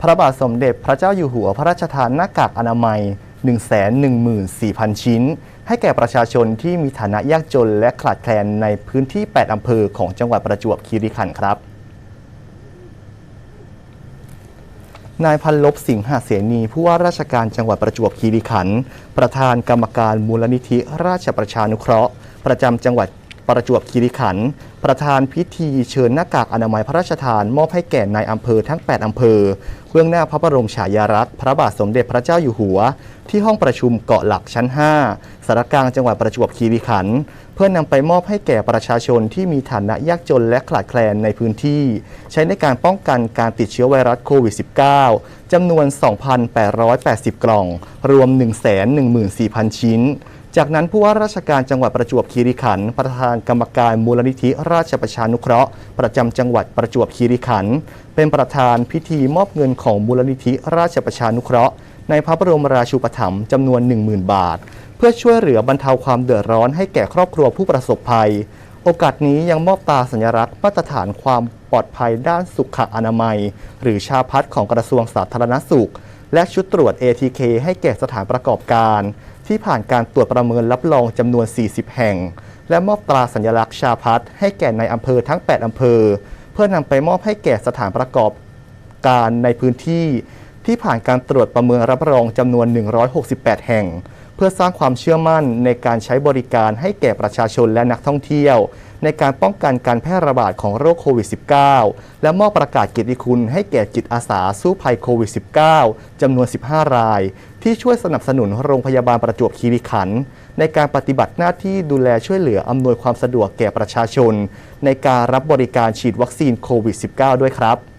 พระบาทสมเด็จพระเจ้าอยู่หัวพระราชทานหน้ากากอนามัย 114,000 ชิ้น ให้แก่ประชาชนที่มีฐานะยากจนและขาดแคลนในพื้นที่ 8 อำเภอของจังหวัดประจวบคีรีขันธ์ครับนายพันลบสิงหเสนีผู้ว่าราชการจังหวัดประจวบคีรีขันธ์ประธานกรรมการมูลนิธิราชประชานุเคราะห์ ประจำจังหวัด ประจวบคีรีขันธ์ประธานพิธีเชิญหน้ากากอนามัยพระราชทาน มอบให้แก่นายอำเภอทั้ง 8 อำเภอ เบื้องหน้าพระบรมฉายาลักษณ์พระบาทสมเด็จพระเจ้าอยู่หัว ที่ห้องประชุมเกาะหลักชั้น 5 สารกลางจังหวัดประจวบคีรีขันธ์เพื่อนำไปมอบให้แก่ประชาชนที่มีฐานะยากจนและขาดแคลนในพื้นที่ ใช้ในการป้องกันการติดเชื้อไวรัสโควิด -19 จำนวน 2,880 กล่อง รวม 114,000 ชิ้น จากนั้นผู้ว่าราชการจังหวัดประจวบคีรีขันธ์ประธานกรรมการมูลนิธิราชประชานุเคราะห์ ประจำจังหวัดประจวบคีรีขันธ์เป็นประธานพิธีมอบเงินของมูลนิธิราชประชานุเคราะห์ในพระบรมราชูปถัมภ์จำนวน 10,000 บาท เพื่อช่วยเหลือบรรเทาความเดือดร้อนให้แก่ครอบครัวผู้ประสบภัย โอกาสนี้ยังมอบตราสัญลักษณ์มาตรฐานความปลอดภัยด้านสุขอนามัย หรือชาพัฒของกระทรวงสาธารณสุข และชุดตรวจ ATK ให้แก่สถานประกอบการ ที่ผ่านการตรวจประเมินรับรองจำนวน 40 แห่ง และมอบตราสัญลักษณ์ชาพัฒให้แก่ในอำเภอทั้ง 8 อำเภอ เพื่อนำไปมอบให้แก่สถานประกอบการในพื้นที่ ที่ผ่านการตรวจประเมินรับรองจำนวน 168 แห่ง เพื่อสร้างความเชื่อมั่นในการใช้บริการให้แก่ประชาชนและนักท่องเที่ยว ในการป้องกันการแพร่ระบาดของโรคโควิด -19 และมอบประกาศเกียรติคุณให้แก่จิตอาสาสู้ภัยโควิด -19 จำนวน 15 ราย ที่ช่วยสนับสนุนโรงพยาบาลประจวบคีรีขันธ์ในการปฏิบัติหน้าที่ดูแลช่วยเหลืออำนวยความสะดวกแก่ประชาชน ในการรับบริการฉีดวัคซีนโควิด -19 ด้วยครับ